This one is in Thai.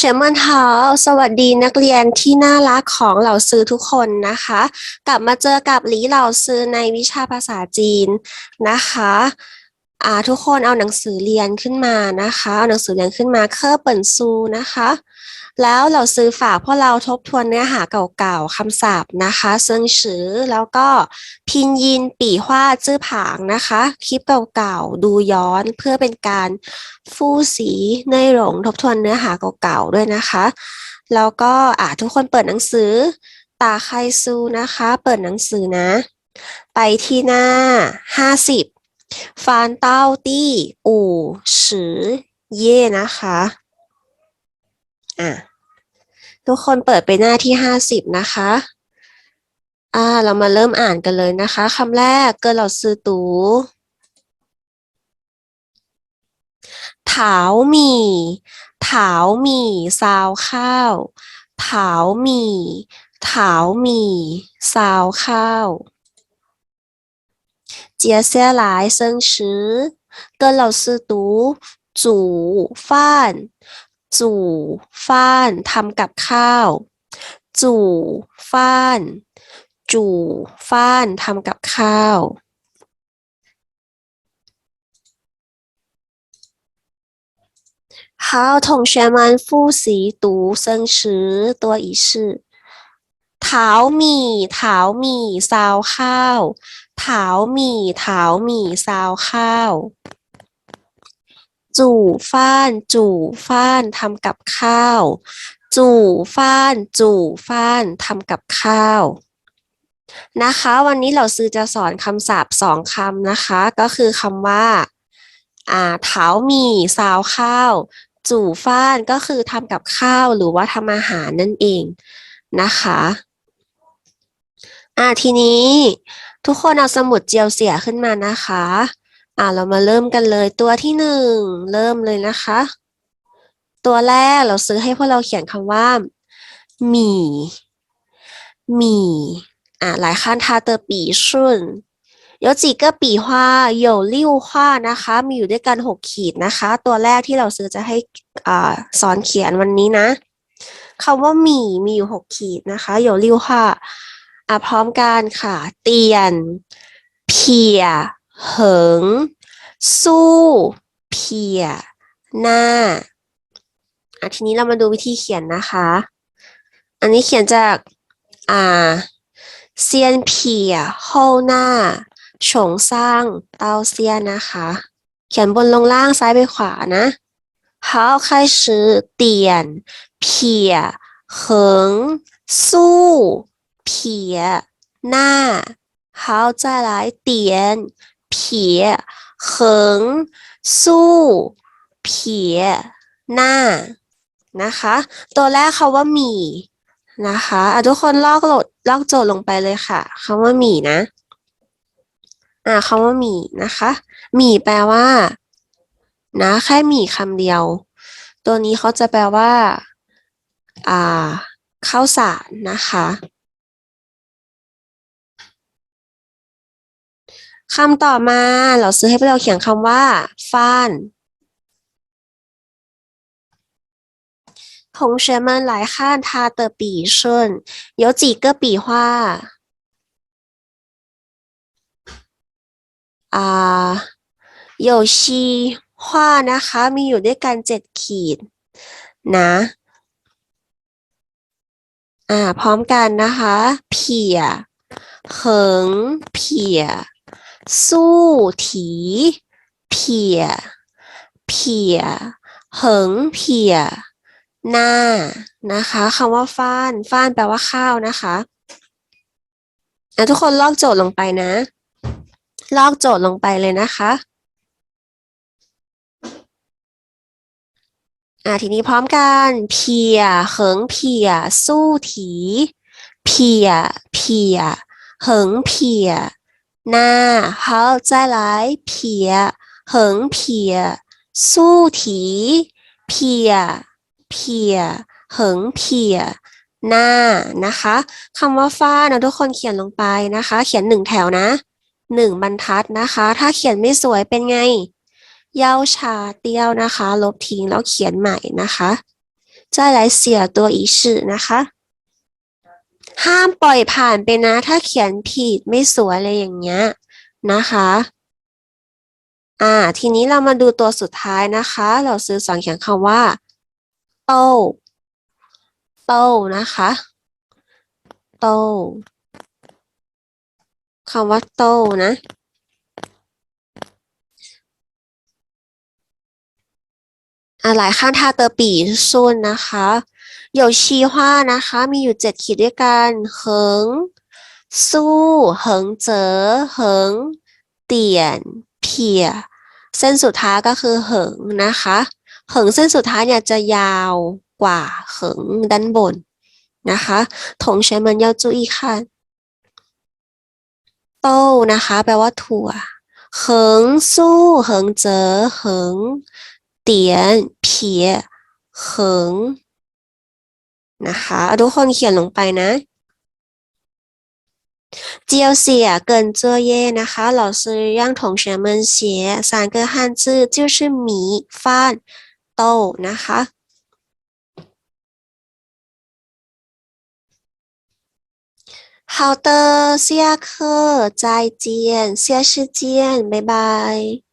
เชมันเฮาสวัสดีนักเรียนที่น่ารักของเหล่าซื้อทุกคนนะคะ กลับมาเจอกับหลีเหล่าซื้อในวิชาภาษาจีนนะคะ อ่าทุกคนเอาหนังสือเรียนขึ้นมานะคะ เอาหนังสือเรียนขึ้นมาเคอเปิ่นซูนะคะ แล้วเราซื้อฝากพวกเราทบทวนเนื้อหาเก่าๆคำศัพท์นะคะเซิงชือแล้วก็พินยินปี่ฮว่าจื้อผางนะคะ คลิปเก่าๆดูย้อนเพื่อเป็นการฟู่สีเนยหลงทบทวนเนื้อหาเก่าๆด้วยนะคะ แล้วก็อ่าทุกคนเปิดหนังสือตาไคซูนะคะ เปิดหนังสือนะ ไปที่หน้าห้าสิบ ฟานเต้าตี้อู่สือเย่นะคะอะทุกคนเปิดไปหน้าที่ห้าสิบนะคะอ่าเรามาเริ่มอ่านกันเลยนะคะคำแรกเกิดเราซื้อตูถาวหมี่ถาวหมี่ซาวข้าวถาวหมี่ถาวหมี่ซาวข้าว 接下来生词跟老师读煮饭煮饭ทำกับข้าวจูฟ้านจูฟ้านทำกับข้าว 好，同学们复习读生词多一次。 เท้ามีเท้ามีซาวข้าวเท้ามีเท้ามีซาวข้าวจู่ฟ้าน จู่ฟ้านทำกับข้าว จู่ฟ้าน จู่ฟ้านทำกับข้าว นะคะ วันนี้เราซื้อจะสอนคำศัพท์สองคำนะคะ ก็คือคำว่าอ่าเท้ามีซาวข้าว จู่ฟ้านก็คือทำกับข้าวหรือว่าทำอาหารนั่นเองนะคะอ่าทีนี้ ทุกคนเอาสมุดเจียวเสียขึ้นมานะคะ อ่าเรามาเริ่มกันเลยตัวที่หนึ่งเริ่มเลยนะคะ ตัวแรกเราซื้อให้พวกเราเขียนคำว่าหมี่หมี่อ่าหลายขั้นทาเตอร์ปีชุน有几个笔画有六画นะคะ มีอยู่ด้วยกันหกขีดนะคะ ตัวแรกที่เราซื้อจะให้อ่าสอนเขียนวันนี้นะคำว่าหมี่มีอยู่หกขีดนะคะ有六画 อ่ะพร้อมกันค่ะ เตียน เพีย เหิง สู้ เพีย หน้าอ่ะทีนี้เรามาดูวิธีเขียนนะคะ อันนี้เขียนจาก อ่าเซียนเพีย后หน้าฉงสร้างเต้าเซียนนะคะ เขียนบนลงล่างซ้ายไปขวานะ好开始点撇横竖 撇หน้า好再来点撇横竖撇หน้านะคะ ตัวแรกคาว่าหมี่นะคะอ่ะทุกคนลอกโหลดลอกโจทย์ลงไปเลยค่ะคำว่าหมี่นะ อ่าคำว่าหมี่นะคะ หมี่แปลว่า นะแค่หมี่คำเดียว ตัวนี้เขาจะแปลว่า อ่าข้าวสารนะคะ คำต่อมาเราซื้อให้พวกเราเขียนคำว่าฟ้าน同学们来看它的笔顺，有几个笔画？อ่า有西画นะคะ มีอยู่ด้วยกันเจ็ดขีด นะ อ่า พร้อมกันนะคะเพียเหิงเพีย สู้ถีเพียเพียเหิงเพียหน้านะคะคำว่าฟ้านฟ้านแปลว่าข้าวนะคะอะทุกคนลอกโจทย์ลงไปนะ ลอกโจทย์ลงไปเลยนะคะอะทีนี้พร้อมกันเพียเหิงเพีย สู้ถีเพียเพียเหิงเพีย หน้า好再来撇横撇สู้ถีเพียเพียเหิงเพียหน้านะคะคำว่าฟ้านะทุกคนเขียนลงไปนะคะ เขียนหนึ่งแถวนะหนึ่งบรรทัดนะคะ ถ้าเขียนไม่สวยเป็นไง เย้าชาเตี้ยวนะคะ ลบทิ้งแล้วเขียนใหม่นะคะ 再来写多一试นะคะ ห้ามปล่อยผ่านไปนะ ถ้าเขียนผิดไม่สวยอะไรอย่างเงี้ยนะคะอ่าทีนี้เรามาดูตัวสุดท้ายนะคะ เราซื้อสอนเขียนคำว่าโตโตนะคะโตคำว่าโตนะอ่าหลายข้างทาเตอร์ปีซุนนะคะ 有ชีฮวานะคะ มีอยู่เจ็ดขีดด้วยกันเหิงสู้เหิงเจอเหิงเตียนเพีย เส้นสุดท้ายก็คือเหิงนะคะเหิงเส้นสุดท้ายเนี่ยจะยาวกว่าเหิงด้านบนนะคะถงเชมันยาจุอีค่ะโต้นะคะ แปลว่าถั่วเหิงสู้เหิงเจ๋อเหิงเตียนเพียเหิง นะคะทุกคนเขียนลงไปนะ只有写跟作业นะคะ老师让同学们写三个汉字就是米饭豆นะคะ好的，下课再见，下次见，拜拜。